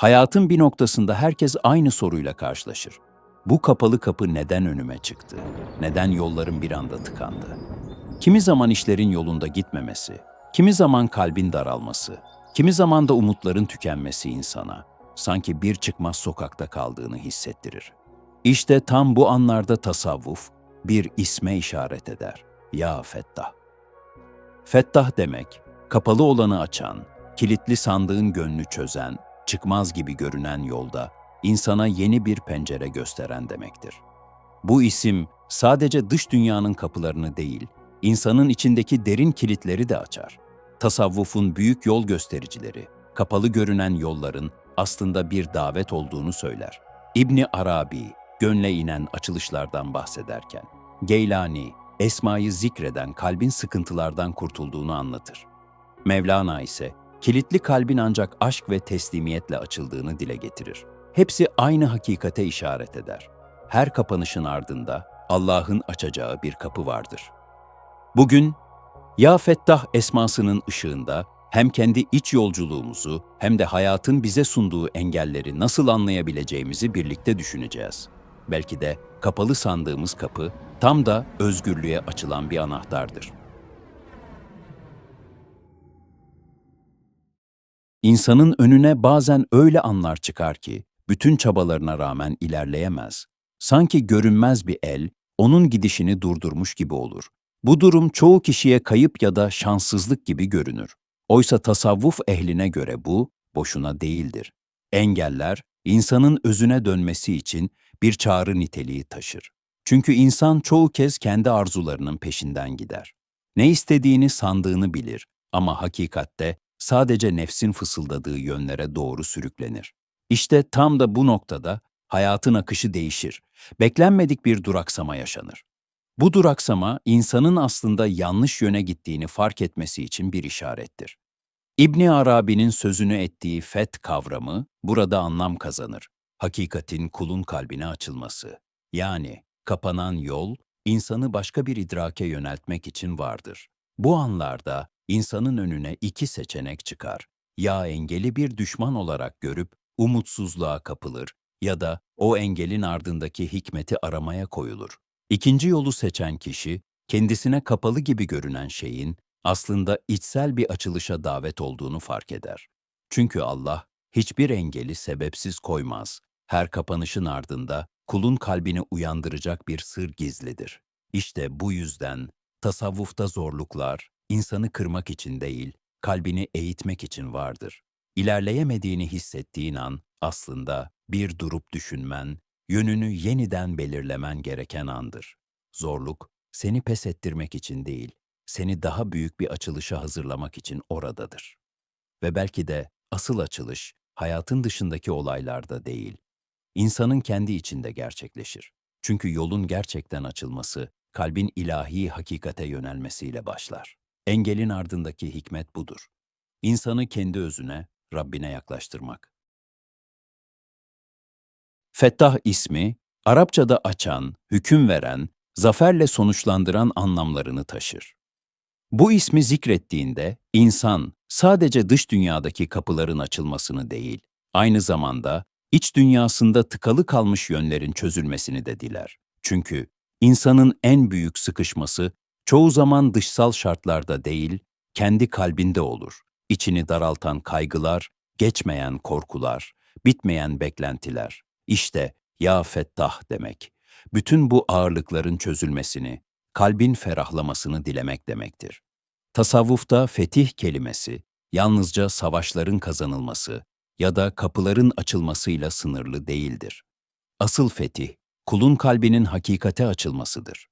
Hayatın bir noktasında herkes aynı soruyla karşılaşır. Bu kapalı kapı neden önüme çıktı? Neden yollarım bir anda tıkandı? Kimi zaman işlerin yolunda gitmemesi, kimi zaman kalbin daralması, kimi zaman da umutların tükenmesi insana sanki bir çıkmaz sokakta kaldığını hissettirir. İşte tam bu anlarda tasavvuf bir isme işaret eder. Ya Fettah. Fettah demek, kapalı olanı açan, kilitli sandığın gönlü çözen, çıkmaz gibi görünen yolda insana yeni bir pencere gösteren demektir. Bu isim sadece dış dünyanın kapılarını değil, insanın içindeki derin kilitleri de açar. Tasavvufun büyük yol göstericileri, kapalı görünen yolların aslında bir davet olduğunu söyler. İbni Arabi, gönle inen açılışlardan bahsederken, Geylani, Esma'yı zikreden kalbin sıkıntılardan kurtulduğunu anlatır. Mevlana ise kilitli kalbin ancak aşk ve teslimiyetle açıldığını dile getirir. Hepsi aynı hakikate işaret eder. Her kapanışın ardında Allah'ın açacağı bir kapı vardır. Bugün Ya Fettah esmasının ışığında hem kendi iç yolculuğumuzu hem de hayatın bize sunduğu engelleri nasıl anlayabileceğimizi birlikte düşüneceğiz. Belki de kapalı sandığımız kapı tam da özgürlüğe açılan bir anahtardır. İnsanın önüne bazen öyle anlar çıkar ki bütün çabalarına rağmen ilerleyemez. Sanki görünmez bir el onun gidişini durdurmuş gibi olur. Bu durum çoğu kişiye kayıp ya da şanssızlık gibi görünür. Oysa tasavvuf ehline göre bu boşuna değildir. Engeller insanın özüne dönmesi için bir çağrı niteliği taşır. Çünkü insan çoğu kez kendi arzularının peşinden gider. Ne istediğini sandığını bilir ama hakikatte sadece nefsin fısıldadığı yönlere doğru sürüklenir. İşte tam da bu noktada hayatın akışı değişir. Beklenmedik bir duraksama yaşanır. Bu duraksama insanın aslında yanlış yöne gittiğini fark etmesi için bir işarettir. İbni Arabi'nin sözünü ettiği fet kavramı burada anlam kazanır. Hakikatin kulun kalbine açılması. Yani kapanan yol insanı başka bir idrake yöneltmek için vardır. Bu anlarda insanın önüne iki seçenek çıkar. Ya engeli bir düşman olarak görüp umutsuzluğa kapılır ya da o engelin ardındaki hikmeti aramaya koyulur. İkinci yolu seçen kişi, kendisine kapalı gibi görünen şeyin aslında içsel bir açılışa davet olduğunu fark eder. Çünkü Allah hiçbir engeli sebepsiz koymaz. Her kapanışın ardında kulun kalbini uyandıracak bir sır gizlidir. İşte bu yüzden tasavvufta zorluklar insanı kırmak için değil, kalbini eğitmek için vardır. İlerleyemediğini hissettiğin an aslında bir durup düşünmen, yönünü yeniden belirlemen gereken andır. Zorluk seni pes ettirmek için değil, seni daha büyük bir açılışa hazırlamak için oradadır. Ve belki de asıl açılış hayatın dışındaki olaylarda değil, insanın kendi içinde gerçekleşir. Çünkü yolun gerçekten açılması, kalbin ilahi hakikate yönelmesiyle başlar. Engelin ardındaki hikmet budur. İnsanı kendi özüne, Rabbine yaklaştırmak. Fettah ismi, Arapçada açan, hüküm veren, zaferle sonuçlandıran anlamlarını taşır. Bu ismi zikrettiğinde insan sadece dış dünyadaki kapıların açılmasını değil, aynı zamanda iç dünyasında tıkalı kalmış yönlerin çözülmesini de diler. Çünkü insanın en büyük sıkışması çoğu zaman dışsal şartlarda değil, kendi kalbinde olur. İçini daraltan kaygılar, geçmeyen korkular, bitmeyen beklentiler. İşte ya Fettah demek. Bütün bu ağırlıkların çözülmesini, kalbin ferahlamasını dilemek demektir. Tasavvufta fetih kelimesi yalnızca savaşların kazanılması ya da kapıların açılmasıyla sınırlı değildir. Asıl fetih, kulun kalbinin hakikate açılmasıdır.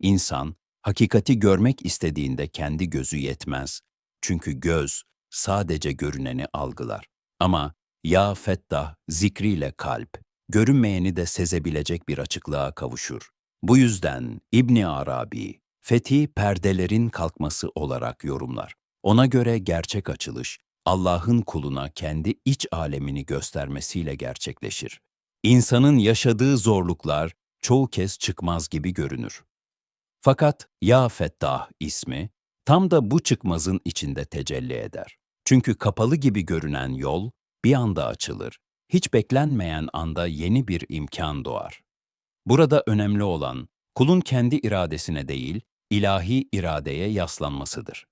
İnsan, hakikati görmek istediğinde kendi gözü yetmez. Çünkü göz sadece görüneni algılar. Ama ya fettah zikriyle kalp, görünmeyeni de sezebilecek bir açıklığa kavuşur. Bu yüzden İbni Arabi, fethi perdelerin kalkması olarak yorumlar. Ona göre gerçek açılış, Allah'ın kuluna kendi iç alemini göstermesiyle gerçekleşir. İnsanın yaşadığı zorluklar çoğu kez çıkmaz gibi görünür. Fakat Ya Fettah ismi tam da bu çıkmazın içinde tecelli eder. Çünkü kapalı gibi görünen yol bir anda açılır hiç beklenmeyen anda yeni bir imkan doğar. Burada önemli olan kulun kendi iradesine değil, ilahi iradeye yaslanmasıdır.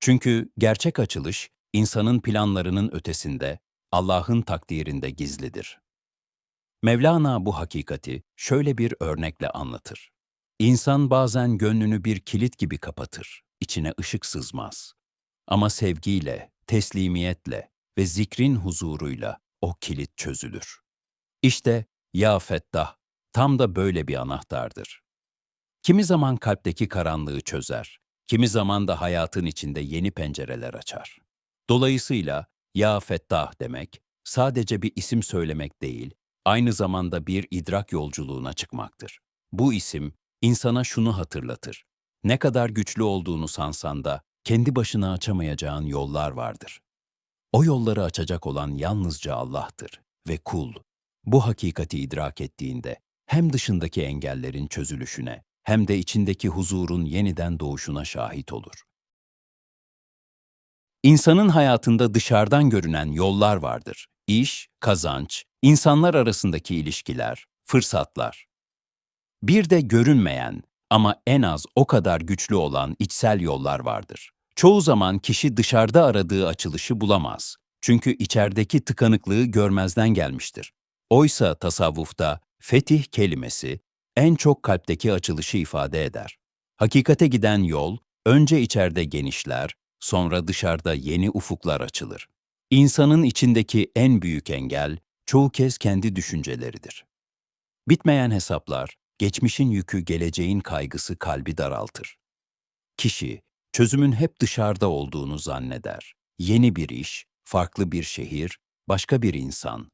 Çünkü gerçek açılış insanın planlarının ötesinde, Allah'ın takdirinde gizlidir. Mevlana bu hakikati şöyle bir örnekle anlatır. İnsan bazen gönlünü bir kilit gibi kapatır, içine ışık sızmaz. Ama sevgiyle, teslimiyetle ve zikrin huzuruyla o kilit çözülür. İşte Ya Fettah tam da böyle bir anahtardır. Kimi zaman kalpteki karanlığı çözer, kimi zaman da hayatın içinde yeni pencereler açar. Dolayısıyla Ya Fettah demek sadece bir isim söylemek değil, aynı zamanda bir idrak yolculuğuna çıkmaktır. Bu isim insana şunu hatırlatır. Ne kadar güçlü olduğunu sansan da kendi başına açamayacağın yollar vardır. O yolları açacak olan yalnızca Allah'tır ve kul bu hakikati idrak ettiğinde hem dışındaki engellerin çözülüşüne hem de içindeki huzurun yeniden doğuşuna şahit olur. İnsanın hayatında dışarıdan görünen yollar vardır. İş, kazanç, insanlar arasındaki ilişkiler, fırsatlar. Bir de görünmeyen ama en az o kadar güçlü olan içsel yollar vardır. Çoğu zaman kişi dışarıda aradığı açılışı bulamaz. Çünkü içerideki tıkanıklığı görmezden gelmiştir. Oysa tasavvufta fetih kelimesi en çok kalpteki açılışı ifade eder. Hakikate giden yol önce içeride genişler, sonra dışarıda yeni ufuklar açılır. İnsanın içindeki en büyük engel çoğu kez kendi düşünceleridir. Bitmeyen hesaplar, geçmişin yükü, geleceğin kaygısı kalbi daraltır. Kişi çözümün hep dışarıda olduğunu zanneder. Yeni bir iş, farklı bir şehir, başka bir insan.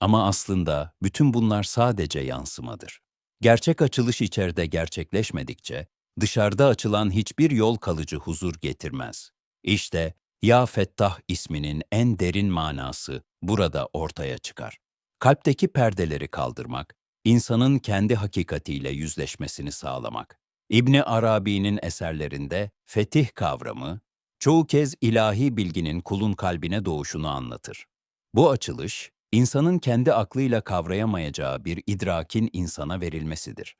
Ama aslında bütün bunlar sadece yansımadır. Gerçek açılış içeride gerçekleşmedikçe dışarıda açılan hiçbir yol kalıcı huzur getirmez. İşte Ya Fettah isminin en derin manası burada ortaya çıkar. Kalpteki perdeleri kaldırmak, insanın kendi hakikatiyle yüzleşmesini sağlamak. İbni Arabi'nin eserlerinde fetih kavramı, çoğu kez ilahi bilginin kulun kalbine doğuşunu anlatır. Bu açılış, insanın kendi aklıyla kavrayamayacağı bir idrakin insana verilmesidir.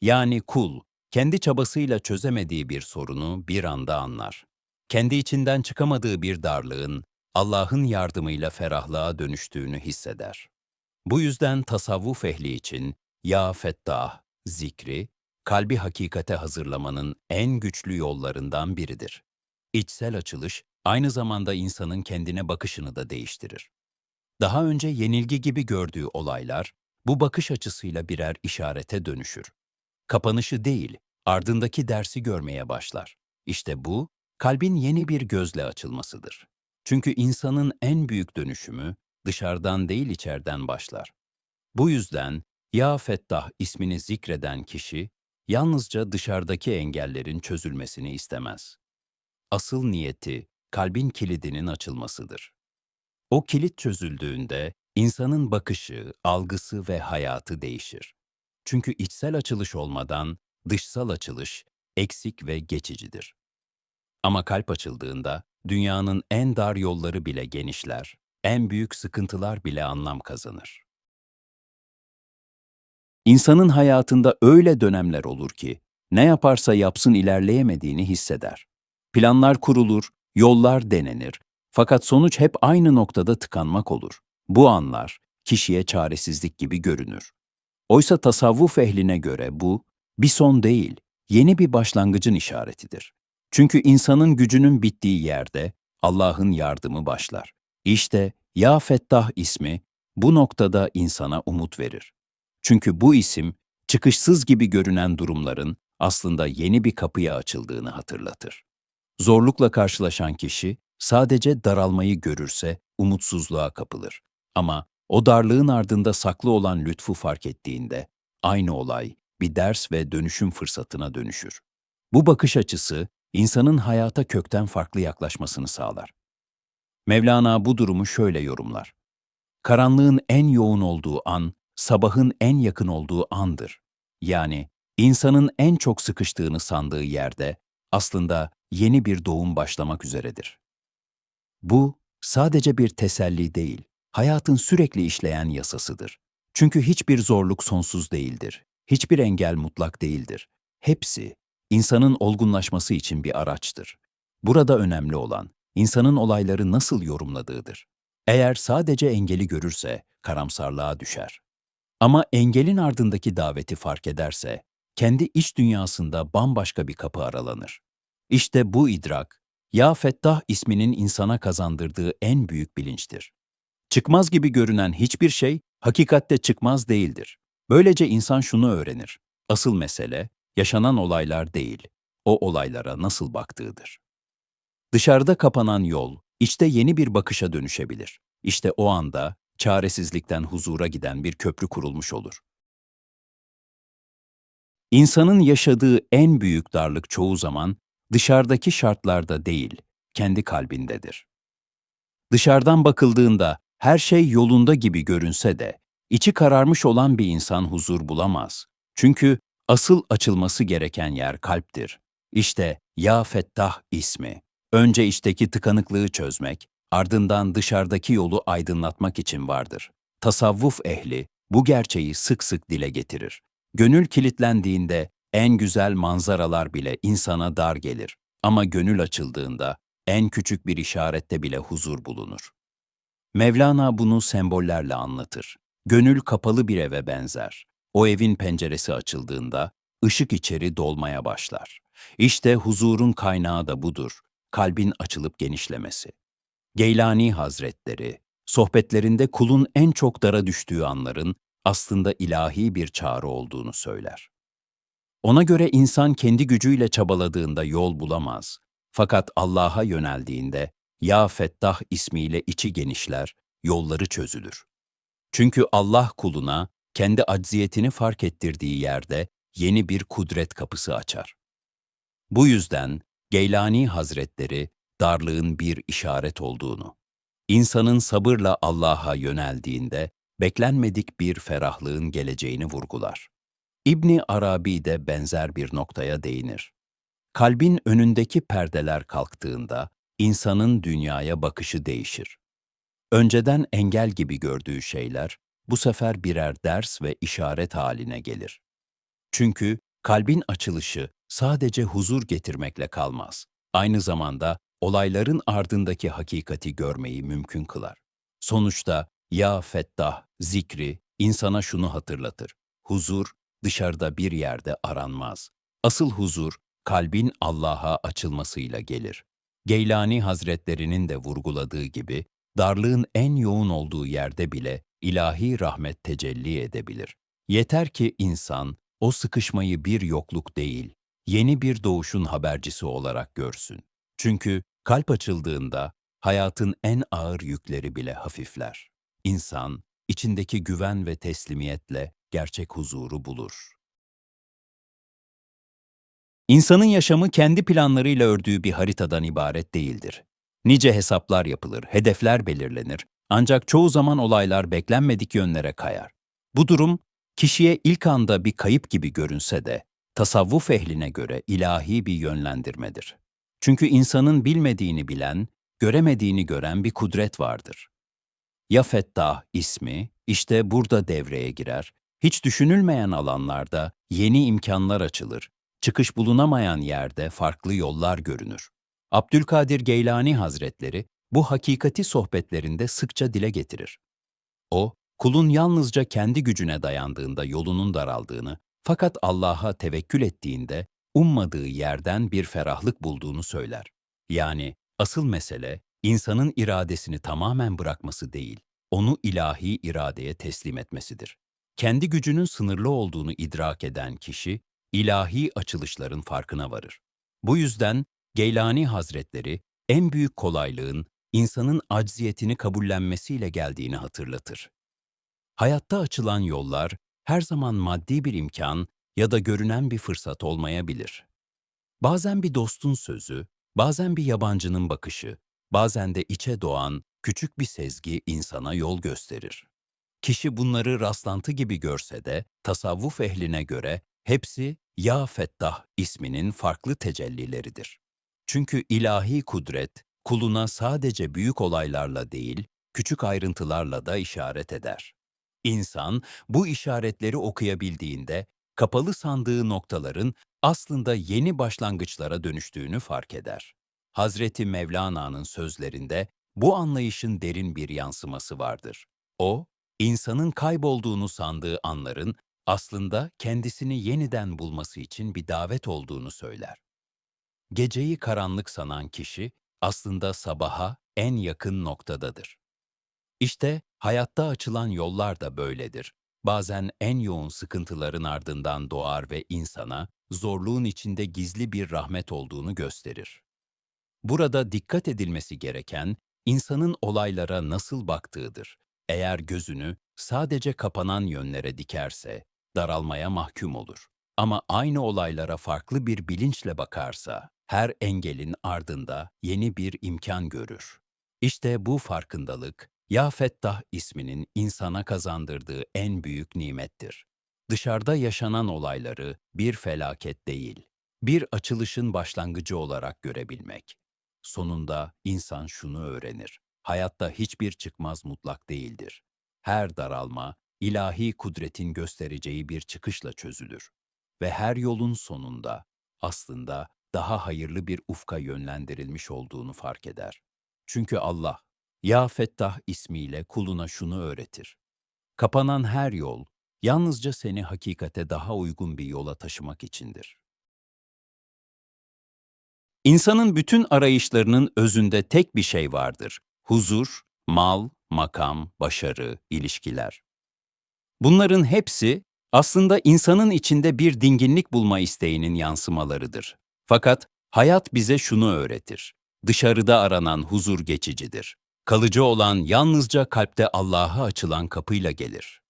Yani kul, kendi çabasıyla çözemediği bir sorunu bir anda anlar. Kendi içinden çıkamadığı bir darlığın Allah'ın yardımıyla ferahlığa dönüştüğünü hisseder. Bu yüzden tasavvuf ehli için Ya Fettah zikri, kalbi hakikate hazırlamanın en güçlü yollarından biridir. İçsel açılış, aynı zamanda insanın kendine bakışını da değiştirir. Daha önce yenilgi gibi gördüğü olaylar, bu bakış açısıyla birer işarete dönüşür. Kapanışı değil, ardındaki dersi görmeye başlar. İşte bu, kalbin yeni bir gözle açılmasıdır. Çünkü insanın en büyük dönüşümü dışarıdan değil içeriden başlar. Bu yüzden Ya Fettah ismini zikreden kişi, yalnızca dışarıdaki engellerin çözülmesini istemez. Asıl niyeti, kalbin kilidinin açılmasıdır. O kilit çözüldüğünde insanın bakışı, algısı ve hayatı değişir. Çünkü içsel açılış olmadan dışsal açılış eksik ve geçicidir. Ama kalp açıldığında dünyanın en dar yolları bile genişler, en büyük sıkıntılar bile anlam kazanır. İnsanın hayatında öyle dönemler olur ki ne yaparsa yapsın ilerleyemediğini hisseder. Planlar kurulur, yollar denenir fakat sonuç hep aynı noktada tıkanmak olur. Bu anlar kişiye çaresizlik gibi görünür. Oysa tasavvuf ehline göre bu bir son değil, yeni bir başlangıcın işaretidir. Çünkü insanın gücünün bittiği yerde Allah'ın yardımı başlar. İşte Ya Fettah ismi bu noktada insana umut verir. Çünkü bu isim çıkışsız gibi görünen durumların aslında yeni bir kapıya açıldığını hatırlatır. Zorlukla karşılaşan kişi sadece daralmayı görürse umutsuzluğa kapılır. Ama o darlığın ardında saklı olan lütfu fark ettiğinde aynı olay bir ders ve dönüşüm fırsatına dönüşür. Bu bakış açısı insanın hayata kökten farklı yaklaşmasını sağlar. Mevlana bu durumu şöyle yorumlar. Karanlığın en yoğun olduğu an, sabahın en yakın olduğu andır. Yani insanın en çok sıkıştığını sandığı yerde aslında yeni bir doğum başlamak üzeredir. Bu sadece bir teselli değil, hayatın sürekli işleyen yasasıdır. Çünkü hiçbir zorluk sonsuz değildir. Hiçbir engel mutlak değildir. Hepsi insanın olgunlaşması için bir araçtır. Burada önemli olan insanın olayları nasıl yorumladığıdır. Eğer sadece engeli görürse karamsarlığa düşer. Ama engelin ardındaki daveti fark ederse kendi iç dünyasında bambaşka bir kapı aralanır. İşte bu idrak, Ya Fettah isminin insana kazandırdığı en büyük bilinçtir. Çıkmaz gibi görünen hiçbir şey hakikatte çıkmaz değildir. Böylece insan şunu öğrenir. Asıl mesele yaşanan olaylar değil, o olaylara nasıl baktığıdır. Dışarıda kapanan yol, içte yeni bir bakışa dönüşebilir. İşte o anda çaresizlikten huzura giden bir köprü kurulmuş olur. İnsanın yaşadığı en büyük darlık çoğu zaman dışarıdaki şartlarda değil, kendi kalbindedir. Dışarıdan bakıldığında her şey yolunda gibi görünse de, içi kararmış olan bir insan huzur bulamaz. Çünkü asıl açılması gereken yer kalptir. İşte Ya Fettah ismi. Önce içteki tıkanıklığı çözmek, ardından dışarıdaki yolu aydınlatmak için vardır. Tasavvuf ehli bu gerçeği sık sık dile getirir. Gönül kilitlendiğinde en güzel manzaralar bile insana dar gelir. Ama gönül açıldığında en küçük bir işarette bile huzur bulunur. Mevlana bunu sembollerle anlatır. Gönül kapalı bir eve benzer. O evin penceresi açıldığında ışık içeri dolmaya başlar. İşte huzurun kaynağı da budur. Kalbin açılıp genişlemesi. Geylani Hazretleri, sohbetlerinde kulun en çok dara düştüğü anların aslında ilahi bir çağrı olduğunu söyler. Ona göre insan kendi gücüyle çabaladığında yol bulamaz. Fakat Allah'a yöneldiğinde Ya Fettah ismiyle içi genişler, yolları çözülür. Çünkü Allah kuluna kendi acziyetini fark ettirdiği yerde yeni bir kudret kapısı açar. Bu yüzden Geylani Hazretleri darlığın bir işaret olduğunu, insanın sabırla Allah'a yöneldiğinde beklenmedik bir ferahlığın geleceğini vurgular. İbni Arabi de benzer bir noktaya değinir. Kalbin önündeki perdeler kalktığında insanın dünyaya bakışı değişir. Önceden engel gibi gördüğü şeyler bu sefer birer ders ve işaret haline gelir. Çünkü kalbin açılışı sadece huzur getirmekle kalmaz. Aynı zamanda olayların ardındaki hakikati görmeyi mümkün kılar. Sonuçta Ya Fettah zikri insana şunu hatırlatır. Huzur dışarıda bir yerde aranmaz. Asıl huzur kalbin Allah'a açılmasıyla gelir. Geylani Hazretlerinin de vurguladığı gibi darlığın en yoğun olduğu yerde bile ilahi rahmet tecelli edebilir. Yeter ki insan o sıkışmayı bir yokluk değil, yeni bir doğuşun habercisi olarak görsün. Çünkü kalp açıldığında hayatın en ağır yükleri bile hafifler. İnsan içindeki güven ve teslimiyetle gerçek huzuru bulur. İnsanın yaşamı kendi planlarıyla ördüğü bir haritadan ibaret değildir. Nice hesaplar yapılır, hedefler belirlenir ancak çoğu zaman olaylar beklenmedik yönlere kayar. Bu durum kişiye ilk anda bir kayıp gibi görünse de tasavvuf ehline göre ilahi bir yönlendirmedir. Çünkü insanın bilmediğini bilen, göremediğini gören bir kudret vardır. Ya Fettah ismi işte burada devreye girer. Hiç düşünülmeyen alanlarda yeni imkanlar açılır. Çıkış bulunamayan yerde farklı yollar görünür. Abdülkadir Geylani Hazretleri bu hakikati sohbetlerinde sıkça dile getirir. O, kulun yalnızca kendi gücüne dayandığında yolunun daraldığını, fakat Allah'a tevekkül ettiğinde ummadığı yerden bir ferahlık bulduğunu söyler. Yani asıl mesele insanın iradesini tamamen bırakması değil, onu ilahi iradeye teslim etmesidir. Kendi gücünün sınırlı olduğunu idrak eden kişi, ilahi açılışların farkına varır. Bu yüzden Geylani Hazretleri en büyük kolaylığın insanın acziyetini kabullenmesiyle geldiğini hatırlatır. Hayatta açılan yollar her zaman maddi bir imkan ya da görünen bir fırsat olmayabilir. Bazen bir dostun sözü, bazen bir yabancının bakışı, bazen de içe doğan küçük bir sezgi insana yol gösterir. Kişi bunları rastlantı gibi görse de tasavvuf ehline göre hepsi Ya Fettah isminin farklı tecellileridir. Çünkü ilahi kudret kuluna sadece büyük olaylarla değil, küçük ayrıntılarla da işaret eder. İnsan bu işaretleri okuyabildiğinde kapalı sandığı noktaların aslında yeni başlangıçlara dönüştüğünü fark eder. Hazreti Mevlana'nın sözlerinde bu anlayışın derin bir yansıması vardır. O, insanın kaybolduğunu sandığı anların aslında kendisini yeniden bulması için bir davet olduğunu söyler. Geceyi karanlık sanan kişi aslında sabaha en yakın noktadadır. İşte hayatta açılan yollar da böyledir. Bazen en yoğun sıkıntıların ardından doğar ve insana zorluğun içinde gizli bir rahmet olduğunu gösterir. Burada dikkat edilmesi gereken insanın olaylara nasıl baktığıdır. Eğer gözünü sadece kapanan yönlere dikerse daralmaya mahkum olur. Ama aynı olaylara farklı bir bilinçle bakarsa her engelin ardında yeni bir imkan görür. İşte bu farkındalık Ya Fettah isminin insana kazandırdığı en büyük nimettir. Dışarıda yaşanan olayları bir felaket değil, bir açılışın başlangıcı olarak görebilmek. Sonunda insan şunu öğrenir. Hayatta hiçbir çıkmaz mutlak değildir. Her daralma, ilahi kudretin göstereceği bir çıkışla çözülür. Ve her yolun sonunda aslında daha hayırlı bir ufka yönlendirilmiş olduğunu fark eder. Çünkü Allah, Ya Fettah ismiyle kuluna şunu öğretir. Kapanan her yol, yalnızca seni hakikate daha uygun bir yola taşımak içindir. İnsanın bütün arayışlarının özünde tek bir şey vardır. Huzur, mal, makam, başarı, ilişkiler. Bunların hepsi aslında insanın içinde bir dinginlik bulma isteğinin yansımalarıdır. Fakat hayat bize şunu öğretir. Dışarıda aranan huzur geçicidir. Kalıcı olan yalnızca kalpte Allah'a açılan kapıyla gelir.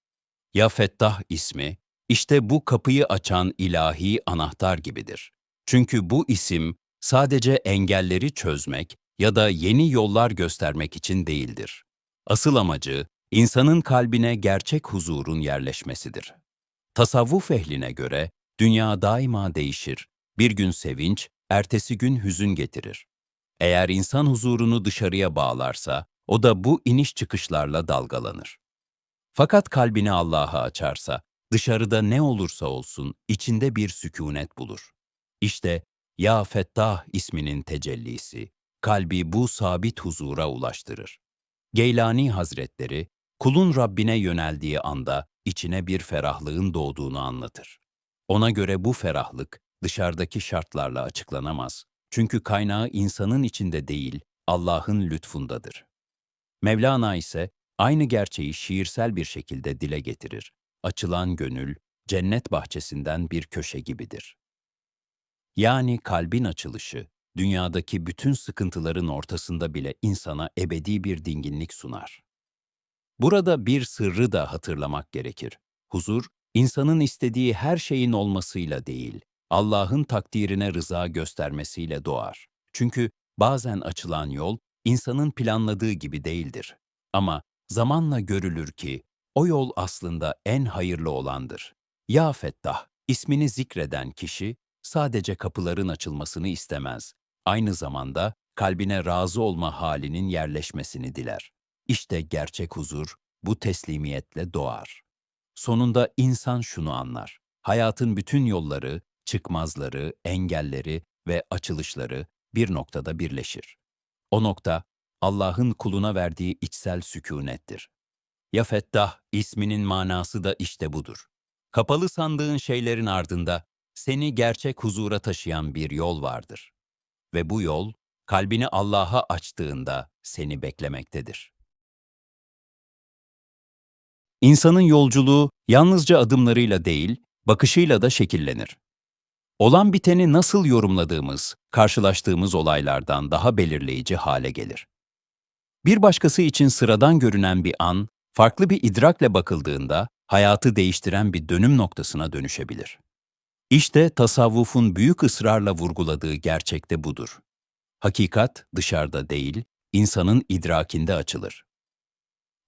Ya Fettah ismi, işte bu kapıyı açan ilahi anahtar gibidir. Çünkü bu isim sadece engelleri çözmek ya da yeni yollar göstermek için değildir. Asıl amacı, insanın kalbine gerçek huzurun yerleşmesidir. Tasavvuf ehline göre, dünya daima değişir. Bir gün sevinç, ertesi gün hüzün getirir. Eğer insan huzurunu dışarıya bağlarsa, o da bu iniş çıkışlarla dalgalanır. Fakat kalbini Allah'a açarsa, dışarıda ne olursa olsun içinde bir sükunet bulur. İşte Ya Fettah isminin tecellisi, kalbi bu sabit huzura ulaştırır. Geylani Hazretleri, kulun Rabbine yöneldiği anda içine bir ferahlığın doğduğunu anlatır. Ona göre bu ferahlık dışarıdaki şartlarla açıklanamaz. Çünkü kaynağı insanın içinde değil, Allah'ın lütfundadır. Mevlana ise aynı gerçeği şiirsel bir şekilde dile getirir. Açılan gönül, cennet bahçesinden bir köşe gibidir. Yani kalbin açılışı, dünyadaki bütün sıkıntıların ortasında bile insana ebedi bir dinginlik sunar. Burada bir sırrı da hatırlamak gerekir. Huzur, insanın istediği her şeyin olmasıyla değil, Allah'ın takdirine rıza göstermesiyle doğar. Çünkü bazen açılan yol, insanın planladığı gibi değildir. Ama zamanla görülür ki, o yol aslında en hayırlı olandır. Ya Fettah, ismini zikreden kişi, sadece kapıların açılmasını istemez. Aynı zamanda kalbine razı olma halinin yerleşmesini diler. İşte gerçek huzur bu teslimiyetle doğar. Sonunda insan şunu anlar. Hayatın bütün yolları, çıkmazları, engelleri ve açılışları bir noktada birleşir. O nokta Allah'ın kuluna verdiği içsel sükunettir. Ya Fettah isminin manası da işte budur. Kapalı sandığın şeylerin ardında seni gerçek huzura taşıyan bir yol vardır. Ve bu yol kalbini Allah'a açtığında seni beklemektedir. İnsanın yolculuğu yalnızca adımlarıyla değil, bakışıyla da şekillenir. Olan biteni nasıl yorumladığımız, karşılaştığımız olaylardan daha belirleyici hale gelir. Bir başkası için sıradan görünen bir an, farklı bir idrakle bakıldığında hayatı değiştiren bir dönüm noktasına dönüşebilir. İşte tasavvufun büyük ısrarla vurguladığı gerçekte budur. Hakikat dışarıda değil, insanın idrakinde açılır.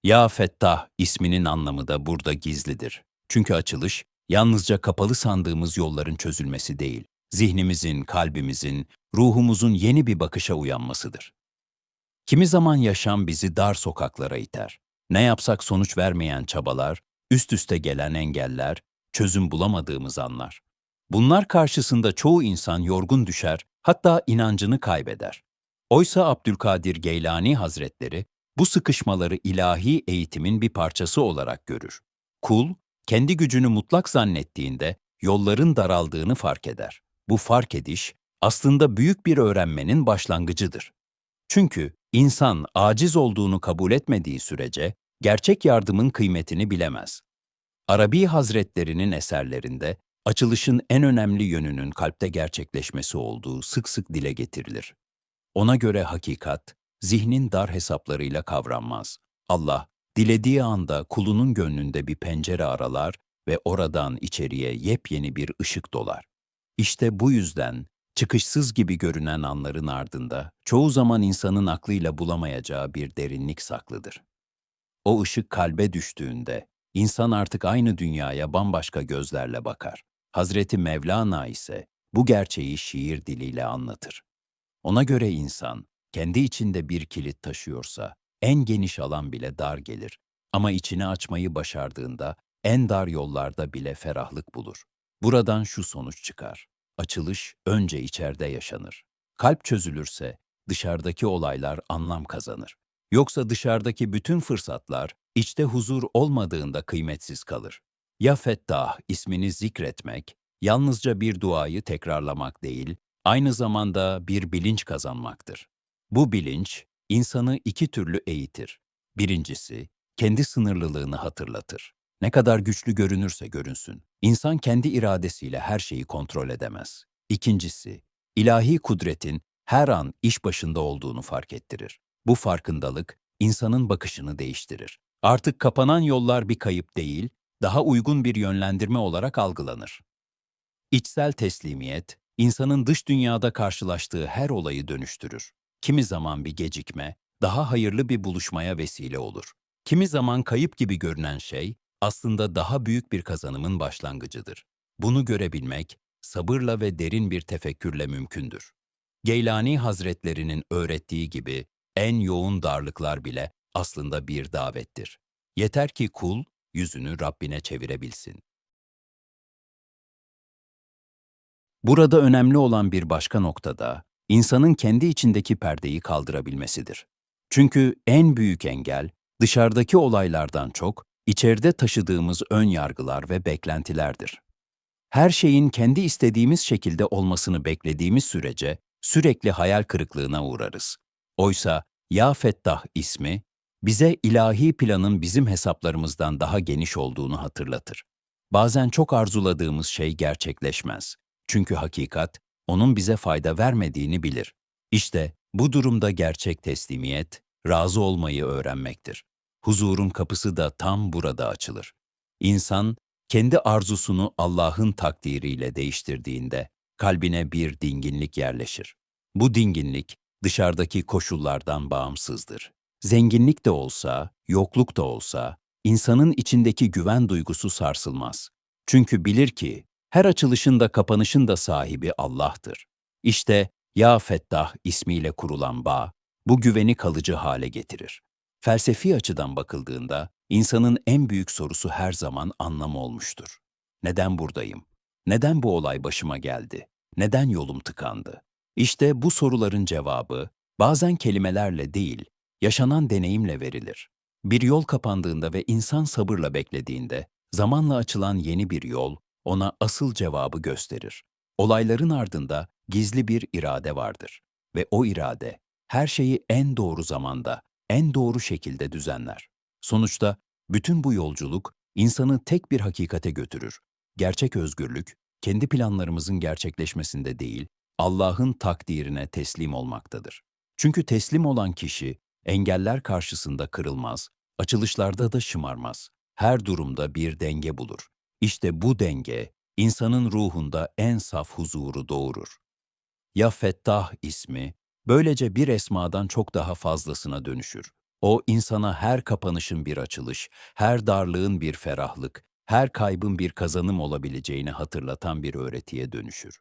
Ya Fettah isminin anlamı da burada gizlidir. Çünkü açılış, yalnızca kapalı sandığımız yolların çözülmesi değil, zihnimizin, kalbimizin, ruhumuzun yeni bir bakışa uyanmasıdır. Kimi zaman yaşam bizi dar sokaklara iter. Ne yapsak sonuç vermeyen çabalar, üst üste gelen engeller, çözüm bulamadığımız anlar. Bunlar karşısında çoğu insan yorgun düşer, hatta inancını kaybeder. Oysa Abdülkadir Geylani Hazretleri bu sıkışmaları ilahi eğitimin bir parçası olarak görür. Kul, kendi gücünü mutlak zannettiğinde yolların daraldığını fark eder. Bu fark ediş aslında büyük bir öğrenmenin başlangıcıdır. Çünkü insan aciz olduğunu kabul etmediği sürece gerçek yardımın kıymetini bilemez. Arabi Hazretlerinin eserlerinde açılışın en önemli yönünün kalpte gerçekleşmesi olduğu sık sık dile getirilir. Ona göre hakikat, zihnin dar hesaplarıyla kavranmaz. Allah, dilediği anda kulunun gönlünde bir pencere aralar ve oradan içeriye yepyeni bir ışık dolar. İşte bu yüzden çıkışsız gibi görünen anların ardında çoğu zaman insanın aklıyla bulamayacağı bir derinlik saklıdır. O ışık kalbe düştüğünde insan artık aynı dünyaya bambaşka gözlerle bakar. Hazreti Mevlana ise bu gerçeği şiir diliyle anlatır. Ona göre insan kendi içinde bir kilit taşıyorsa en geniş alan bile dar gelir ama içini açmayı başardığında en dar yollarda bile ferahlık bulur. Buradan şu sonuç çıkar. Açılış önce içeride yaşanır. Kalp çözülürse dışarıdaki olaylar anlam kazanır. Yoksa dışarıdaki bütün fırsatlar içte huzur olmadığında kıymetsiz kalır. Ya Fettah ismini zikretmek, yalnızca bir duayı tekrarlamak değil, aynı zamanda bir bilinç kazanmaktır. Bu bilinç, insanı iki türlü eğitir. Birincisi, kendi sınırlılığını hatırlatır. Ne kadar güçlü görünürse görünsün, insan kendi iradesiyle her şeyi kontrol edemez. İkincisi, ilahi kudretin her an iş başında olduğunu fark ettirir. Bu farkındalık, insanın bakışını değiştirir. Artık kapanan yollar bir kayıp değil, daha uygun bir yönlendirme olarak algılanır. İçsel teslimiyet, insanın dış dünyada karşılaştığı her olayı dönüştürür. Kimi zaman bir gecikme, daha hayırlı bir buluşmaya vesile olur. Kimi zaman kayıp gibi görünen şey, aslında daha büyük bir kazanımın başlangıcıdır. Bunu görebilmek, sabırla ve derin bir tefekkürle mümkündür. Geylani Hazretlerinin öğrettiği gibi, en yoğun darlıklar bile aslında bir davettir. Yeter ki kul, yüzünü Rabbine çevirebilsin. Burada önemli olan bir başka noktada, insanın kendi içindeki perdeyi kaldırabilmesidir. Çünkü en büyük engel, dışarıdaki olaylardan çok, içeride taşıdığımız ön yargılar ve beklentilerdir. Her şeyin kendi istediğimiz şekilde olmasını beklediğimiz sürece sürekli hayal kırıklığına uğrarız. Oysa Ya Fettah ismi bize ilahi planın bizim hesaplarımızdan daha geniş olduğunu hatırlatır. Bazen çok arzuladığımız şey gerçekleşmez. Çünkü hakikat onun bize fayda vermediğini bilir. İşte bu durumda gerçek teslimiyet, razı olmayı öğrenmektir. Huzurun kapısı da tam burada açılır. İnsan, kendi arzusunu Allah'ın takdiriyle değiştirdiğinde kalbine bir dinginlik yerleşir. Bu dinginlik dışarıdaki koşullardan bağımsızdır. Zenginlik de olsa, yokluk da olsa, insanın içindeki güven duygusu sarsılmaz. Çünkü bilir ki her açılışın da kapanışın da sahibi Allah'tır. İşte Ya Fettah ismiyle kurulan bağ, bu güveni kalıcı hale getirir. Felsefi açıdan bakıldığında, insanın en büyük sorusu her zaman anlamı olmuştur. Neden buradayım? Neden bu olay başıma geldi? Neden yolum tıkandı? İşte bu soruların cevabı, bazen kelimelerle değil, yaşanan deneyimle verilir. Bir yol kapandığında ve insan sabırla beklediğinde, zamanla açılan yeni bir yol, ona asıl cevabı gösterir. Olayların ardında gizli bir irade vardır ve o irade her şeyi en doğru zamanda, en doğru şekilde düzenler. Sonuçta bütün bu yolculuk insanı tek bir hakikate götürür. Gerçek özgürlük, kendi planlarımızın gerçekleşmesinde değil, Allah'ın takdirine teslim olmaktadır. Çünkü teslim olan kişi engeller karşısında kırılmaz, açılışlarda da şımarmaz. Her durumda bir denge bulur. İşte bu denge insanın ruhunda en saf huzuru doğurur. Ya Fettah ismi böylece bir esmadan çok daha fazlasına dönüşür. O insana her kapanışın bir açılış, her darlığın bir ferahlık, her kaybın bir kazanım olabileceğini hatırlatan bir öğretiye dönüşür.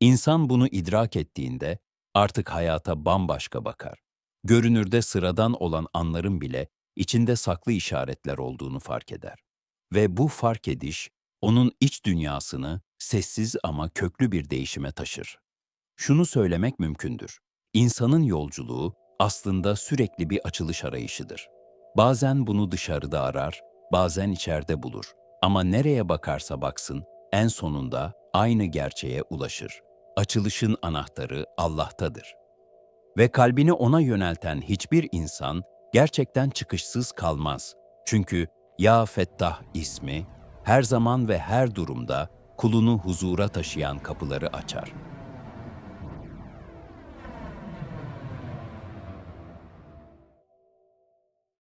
İnsan bunu idrak ettiğinde artık hayata bambaşka bakar. görünürde sıradan olan anların bile içinde saklı işaretler olduğunu fark eder. Ve bu fark ediş, onun iç dünyasını sessiz ama köklü bir değişime taşır. Şunu söylemek mümkündür. İnsanın yolculuğu aslında sürekli bir açılış arayışıdır. Bazen bunu dışarıda arar, bazen içeride bulur. Ama nereye bakarsa baksın, en sonunda aynı gerçeğe ulaşır. Açılışın anahtarı Allah'tadır. Ve kalbini ona yönelten hiçbir insan gerçekten çıkışsız kalmaz. Çünkü Ya Fettah ismi her zaman ve her durumda kulunu huzura taşıyan kapıları açar.